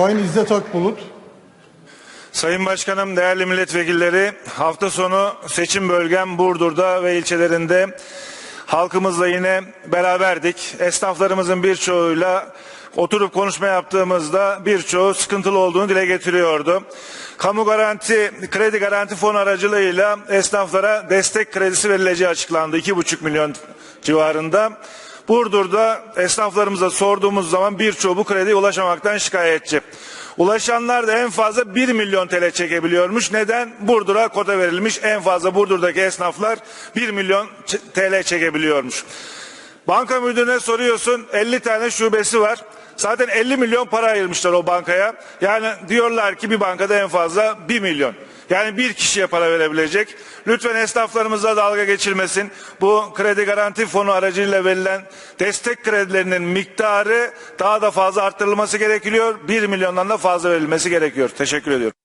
Sayın İzzet Akbulut. Sayın Başkanım, değerli milletvekilleri, hafta sonu seçim bölgem Burdur'da ve ilçelerinde halkımızla yine beraberdik. Esnaflarımızın birçoğuyla oturup konuşma yaptığımızda birçoğu sıkıntılı olduğunu dile getiriyordu. Kamu garanti, kredi garanti fonu aracılığıyla esnaflara destek kredisi verileceği açıklandı. 2,5 milyon civarında. Burdur'da esnaflarımıza sorduğumuz zaman birçoğu bu krediye ulaşamaktan şikayetçi. Ulaşanlar da en fazla 1 milyon TL çekebiliyormuş. Neden? Burdur'a kota verilmiş. En fazla Burdur'daki esnaflar 1 milyon TL çekebiliyormuş. Banka müdürüne soruyorsun 50 tane şubesi var. Zaten 50 milyon para ayırmışlar o bankaya. Yani diyorlar ki bir bankada en fazla 1 milyon. Yani bir kişiye para verebilecek. Lütfen esnaflarımıza dalga geçilmesin. Bu kredi garanti fonu aracıyla verilen destek kredilerinin miktarı daha da fazla arttırılması gerekiyor. 1 milyondan da fazla verilmesi gerekiyor. Teşekkür ediyorum.